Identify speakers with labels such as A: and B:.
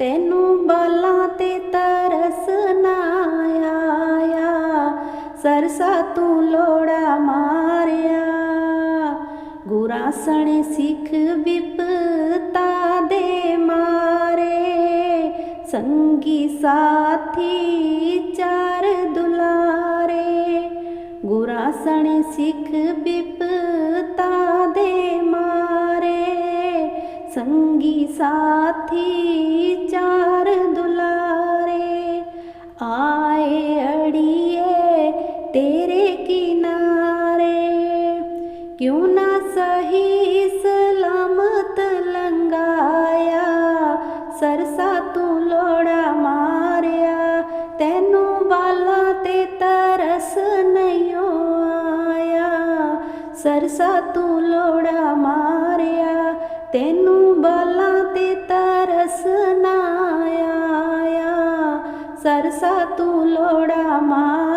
A: ਤੈਨੂੰ ਬਾਲਾਂ ਤੇ ਤਰਸ ਨਾ ਆਇਆ। ਸਰਸਾ ਤੂੰ ਲੋੜਾ ਮਾਰਿਆ। ਗੁਰਾਂ ਸਿੱਖ ਵਿਪਤਾ ਦੇ ਮਾਰੇ। ਸੰਗੀ ਸਾਥੀ ਚਾਰ ਦੁਲਾਰੇ। ਗੁਰਾਂ ਸਿੱਖ ਵਿਪਤਾ ਸੰਗੀ ਸਾਥੀ ਚਾਰ ਦੁਲਾਰੇ ਆਏ ਅੜੀਏ ਤੇਰੇ ਕਿਨਾਰੇ। ਕਿਉਂ ਨਾ ਸਹੀ ਸਲਾਮਤ ਲੰਗਾਇਆ ਸਰਸਾ ਤੂੰ ਲੋੜਾ ਮਾਰਿਆ, ਤੈਨੂੰ ਬਾਲਾਂ ਤੇ ਤਰਸ ਨਹੀਂ ਆਇਆ। ਸਰਸਾ ਤੂੰ ਲੋੜਾ ਮਾਰਿਆ, ਤੈਨੂੰ ਨਾ ਆਇਆ ਸਰਸਾ ਤੂੰ ਲੋੜਾ ਮਾਰਿਆ